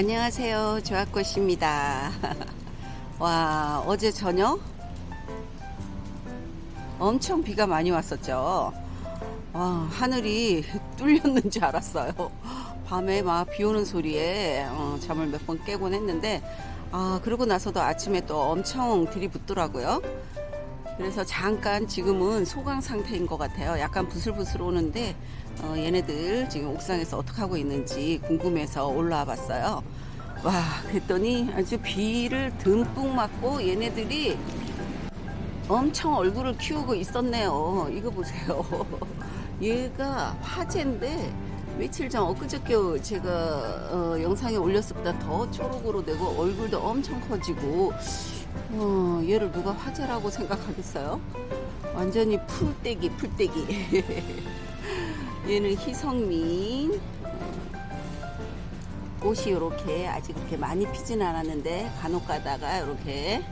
안녕하세요. 조합꽃입니다. 와, 어제 저녁 엄청 비가 많이 왔었죠. 와, 하늘이 뚫렸는 줄 알았어요. 밤에 막 비 오는 소리에 어, 잠을 몇 번 깨곤 했는데, 아, 그러고 나서도 아침에 또 엄청 들이붙더라고요. 그래서 잠깐 지금은 소강 상태인 것 같아요. 약간 부슬부슬 오는데 어, 얘네들 지금 옥상에서 어떻게 하고 있는지 궁금해서 올라와 봤어요. 와, 그랬더니 아주 비를 듬뿍 맞고 얘네들이 엄청 얼굴을 키우고 있었네요. 이거 보세요. 얘가 화재인데 며칠 전 엊그저께 제가 어, 영상에 올렸을 때보다 더 초록으로 되고 얼굴도 엄청 커지고 어, 얘를 누가 화재라고 생각하겠어요? 완전히 풀떼기, 풀떼기. 얘는 희성민. 꽃이 이렇게 아직 그렇게 많이 피진 않았는데 간혹 가다가 이렇게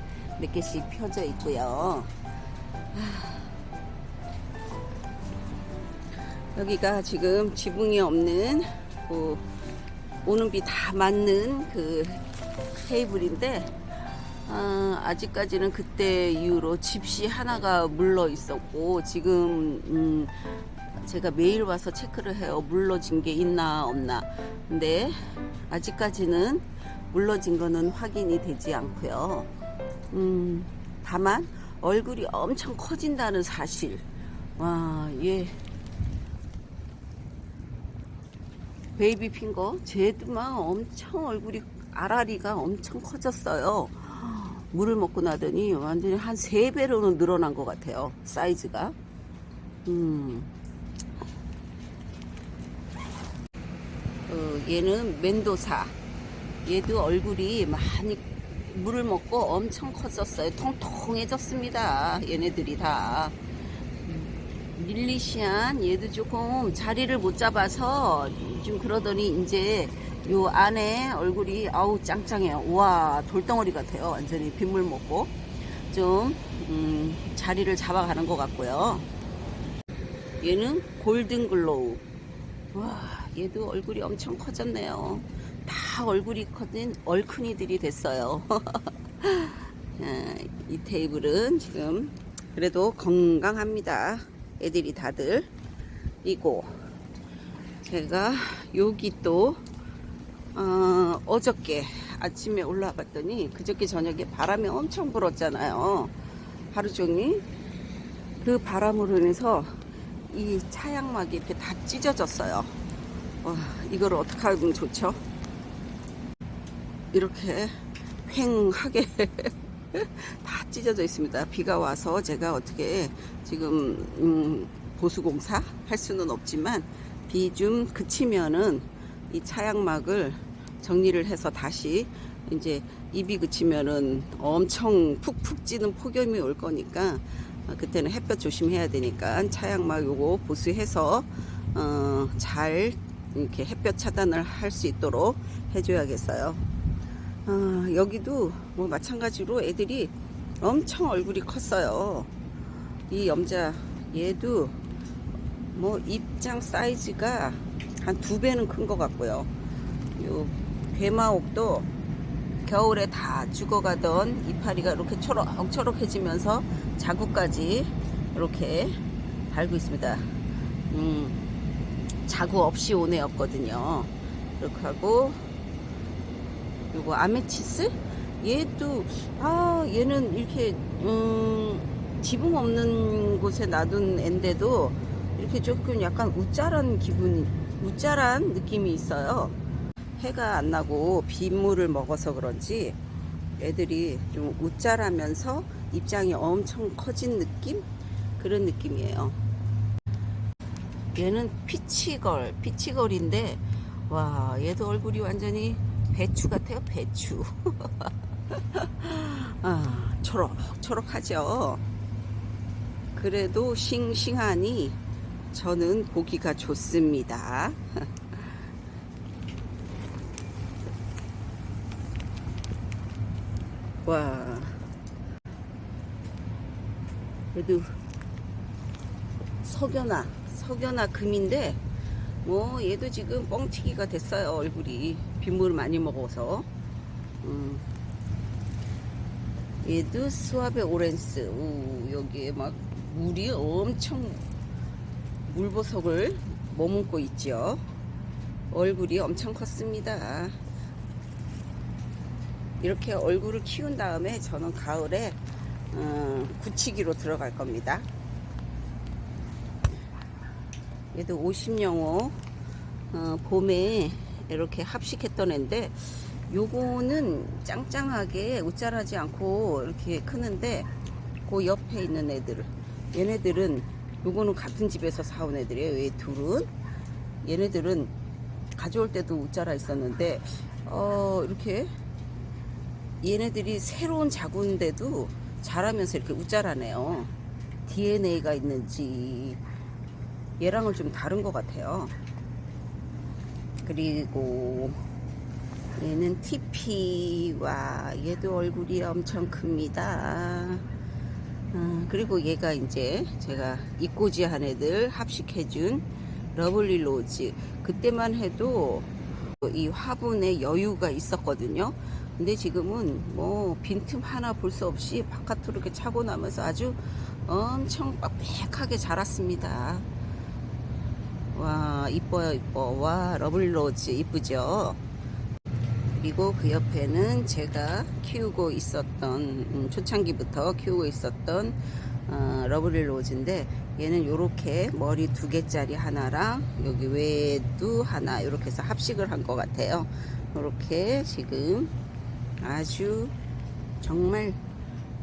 몇 개씩 펴져 있고요. 아, 여기가 지금 지붕이 없는 그 오는 비 다 맞는 그 테이블인데 아, 아직까지는 그때 이후로 집시 하나가 물러 있었고 지금 음, 제가 매일 와서 체크를 해요. 물러진 게 있나 없나. 근데 아직까지는 물러진 거는 확인이 되지 않고요. 음, 다만 얼굴이 엄청 커진다는 사실. 와, 얘 베이비 핑거 막 엄청 얼굴이 아라리가 엄청 커졌어요. 물을 먹고 나더니 완전히 한세 배로는 늘어난 것 같아요. 사이즈가. 음. 어, 얘는 멘도사. 얘도 얼굴이 많이 물을 먹고 엄청 컸었어요. 통통해졌습니다. 얘네들이 다. 음, 릴리시안 얘도 조금 자리를 못 잡아서 좀 그러더니 이제 요 안에 얼굴이 아우 짱짱해요. 와 돌덩어리 같아요. 완전히 빗물 먹고 좀 음, 자리를 잡아가는 것 같고요. 얘는 골든 글로우. 와 얘도 얼굴이 엄청 커졌네요. 다 얼굴이 커진 얼큰이들이 됐어요. 아, 이 테이블은 지금 그래도 건강합니다. 애들이 다들 이고 제가 여기 또 어, 어저께 아침에 올라와 봤더니 그저께 저녁에 바람이 엄청 불었잖아요. 하루 종일 그 바람으로 인해서 이 차양막이 이렇게 다 찢어졌어요. 와, 이걸 어떻게 하면 좋죠? 이렇게 횡하게 다 찢어져 있습니다. 비가 와서 제가 어떻게 지금 음, 보수공사 할 수는 없지만 비 좀 그치면은 이 차양막을 정리를 해서 다시 이제 입이 그치면은 엄청 푹푹 찌는 폭염이 올 거니까 어, 그때는 햇볕 조심해야 되니까 차양막 요거 보수해서 어, 잘 이렇게 햇볕 차단을 할 수 있도록 해줘야겠어요. 어, 여기도 뭐 마찬가지로 애들이 엄청 얼굴이 컸어요. 이 염자 얘도 뭐 입장 사이즈가 한 두 배는 큰 것 같고요. 요 괴마옥도 겨울에 다 죽어가던 이파리가 이렇게 초록초록해지면서 자구까지 이렇게 달고 있습니다. 음, 자구 없이 온애 없거든요. 이렇게 하고 요거 아메치스 얘도 아 얘는 이렇게 음, 지붕 없는 곳에 놔둔 앤데도 이렇게 조금 약간 우짜란 기분 우짜란 느낌이 있어요. 해가 안 나고 빗물을 먹어서 그런지 애들이 좀 우짜라면서 입장이 엄청 커진 느낌? 그런 느낌이에요. 얘는 피치걸 피치걸인데 와 얘도 얼굴이 완전히 배추 같아요 배추. 아 초록 초록하죠? 그래도 싱싱하니 저는 보기가 좋습니다. 와. 그래도 석연아 석연아 금인데 뭐 얘도 지금 뻥튀기가 됐어요 얼굴이. 빗물 많이 먹어서. 음. 얘도 수아베 오렌스. 오, 여기에 막 물이 엄청 물보석을 머금고 있죠 얼굴이 엄청 컸습니다. 이렇게 얼굴을 키운 다음에 저는 가을에 어, 굳히기로 들어갈 겁니다. 얘도 50영호 어, 봄에 이렇게 합식했던 애인데 요거는 짱짱하게 웃자라지 않고 이렇게 크는데 그 옆에 있는 애들 얘네들은 요거는 같은 집에서 사온 애들이에요 얘 둘은 얘네들은 가져올 때도 웃자라 있었는데 어 이렇게 얘네들이 새로운 자구인데도 자라면서 이렇게 웃자라네요 DNA가 있는지 얘랑은 좀 다른 것 같아요. 그리고 얘는 TP와 얘도 얼굴이 엄청 큽니다. 어, 그리고 얘가 이제 제가 이꼬지한 애들 합식해준 러블리 로즈. 그때만 해도 이 화분에 여유가 있었거든요. 근데 지금은 뭐 빈틈 하나 볼 수 없이 바깥으로 이렇게 차고 나면서 아주 엄청 빽빽하게 자랐습니다. 와 이뻐요 이뻐 와 러블로즈 이쁘죠 그리고 그 옆에는 제가 키우고 있었던 음, 초창기부터 키우고 있었던 어, 러블리 로즈인데 얘는 요렇게 머리 두 개짜리 하나랑 여기 외에도 하나 이렇게 해서 합식을 한 것 같아요 요렇게 지금 아주 정말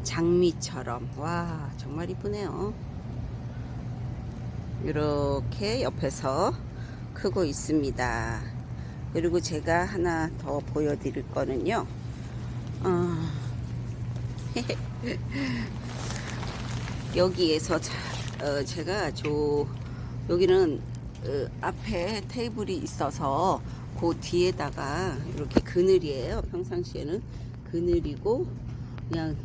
장미처럼 와 정말 이쁘네요 이렇게 옆에서 크고 있습니다. 그리고 제가 하나 더 보여드릴 거는요. 어, 여기에서 자, 어, 제가 저 여기는 어, 앞에 테이블이 있어서 그 뒤에다가 이렇게 그늘이에요. 평상시에는 그늘이고 그냥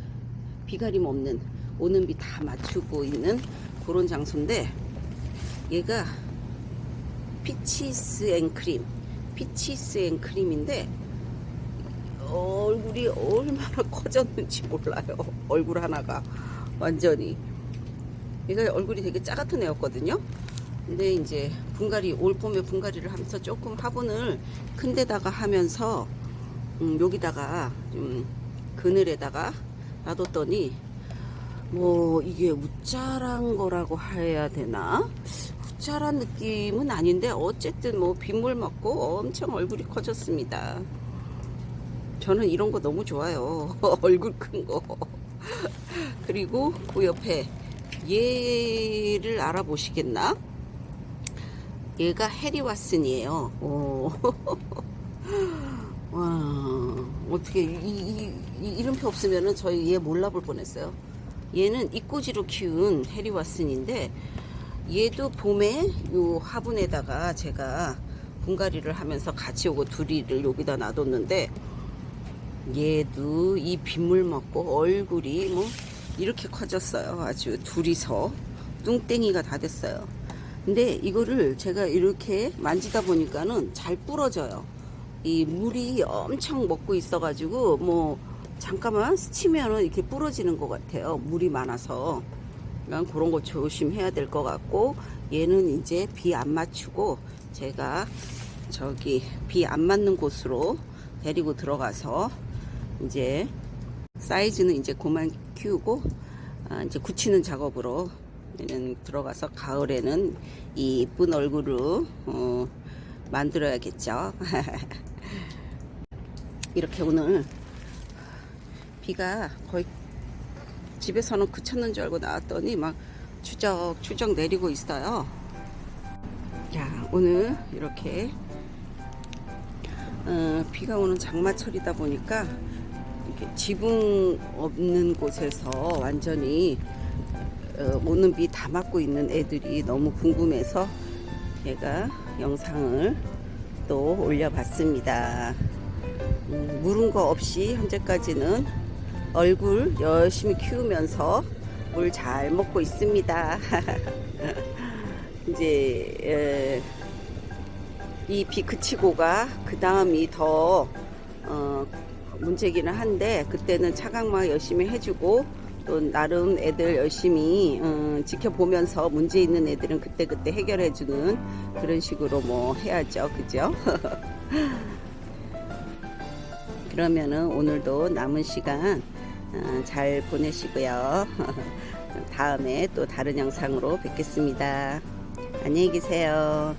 비가림 없는 오는 비 다 맞추고 있는 그런 장소인데 얘가 피치스 앤 크림 피치스 앤 크림인데 얼굴이 얼마나 커졌는지 몰라요. 얼굴 하나가 완전히. 얘가 얼굴이 되게 짜같은 애였거든요. 근데 이제 분갈이 올 봄에 분갈이를 하면서 조금 화분을 큰 데다가 하면서 음, 여기다가 좀 그늘에다가 놔뒀더니 뭐 이게 우짜란 거라고 해야 되나 우짜란 느낌은 아닌데 어쨌든 뭐 빗물 맞고 엄청 얼굴이 커졌습니다. 저는 이런 거 너무 좋아요. 얼굴 큰 거. 그리고 그 옆에 얘를 알아보시겠나? 얘가 해리 왓슨이에요. 오. 와 어떻게 이, 이, 이 이름표 없으면은 저희 얘 몰라볼 뻔했어요. 얘는 이꼬지로 키운 해리 왓슨인데 얘도 봄에 요 화분에다가 제가 분갈이를 하면서 같이 오고 둘이를 여기다 놔뒀는데 얘도 이 빗물 먹고 얼굴이 뭐 이렇게 커졌어요 아주 둘이서 뚱땡이가 다 됐어요 근데 이거를 제가 이렇게 만지다 보니까는 잘 부러져요 이 물이 엄청 먹고 있어 가지고 뭐 잠깐만 스치면은 이렇게 부러지는 것 같아요. 물이 많아서. 그냥 그런 거 조심해야 될 것 같고, 얘는 이제 비 안 맞추고, 제가 저기 비 안 맞는 곳으로 데리고 들어가서, 이제 사이즈는 이제 그만 키우고, 아, 이제 굳히는 작업으로 얘는 들어가서 가을에는 이 이쁜 얼굴을 어, 만들어야겠죠. 이렇게 오늘 비가 거의 집에서는 그쳤는 줄 알고 나왔더니 막 추적 추적 내리고 있어요. 자 오늘 이렇게 어, 비가 오는 장마철이다 보니까 이렇게 지붕 없는 곳에서 완전히 어, 오는 비 다 맞고 있는 애들이 너무 궁금해서 제가 영상을 또 올려봤습니다. 음, 물은 거 없이 현재까지는 얼굴 열심히 키우면서 물 잘 먹고 있습니다. 이제 에, 이비 그치고가 그 다음이 더 어, 문제기는 한데 그때는 차강막 열심히 해주고 또 나름 애들 열심히 어, 지켜보면서 문제 있는 애들은 그때그때 해결해주는 그런 식으로 뭐 해야죠 그죠 그러면은 오늘도 남은 시간 어, 잘 보내시고요. 다음에 또 다른 영상으로 뵙겠습니다. 안녕히 계세요